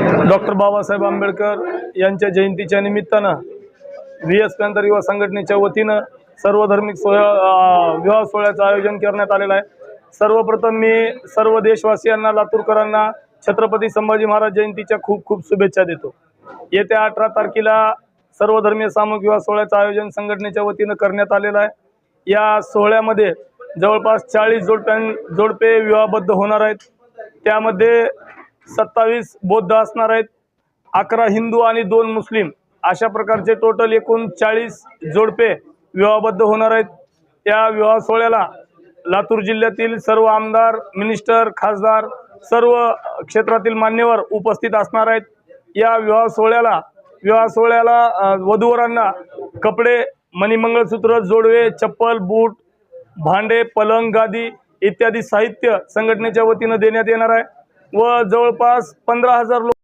Doctor Babasaheb Ambedkar यांच्या जयंतीच्या निमित्तानं व्ही एस पॅंथर युवा संघटनेच्या वतीनं सर्व धार्मिक सोहळा विवाह सोहळ्याचं आयोजन करण्यात आलेलं आहे. सर्वप्रथम मी सर्व देशवासियांना लातूरकरांना छत्रपती संभाजी महाराज जयंतीच्या खूप खूप शुभेच्छा देतो. येत्या अठरा तारखेला सर्वधर्मीय सामूहिक विवाह सोहळ्याचं आयोजन संघटनेच्या वतीनं करण्यात आलेलं आहे. या सोहळ्यामध्ये जवळपास चाळीस जोडप्यां जोडपे विवाहबद्ध होणार आहेत. त्यामध्ये सत्तावीस बौद्ध असणार आहेत अकरा हिंदू आणि दोन मुस्लिम. अशा प्रकारचे टोटल एकूण चाळीस जोडपे विवाहबद्ध होणार आहेत. त्या विवाह सोहळ्याला लातूर जिल्ह्यातील सर्व आमदार मिनिस्टर खासदार सर्व क्षेत्रातील मान्यवर उपस्थित असणार आहेत. या विवाह सोहळ्याला विवाह सोहळ्याला वधूवरांना कपडे मणिमंगळसूत्र जोडवे चप्पल बूट भांडे पलंग गादी इत्यादी साहित्य संघटनेच्या वतीनं देण्यात येणार आहे. व जवळपास पंधरा हजार लोक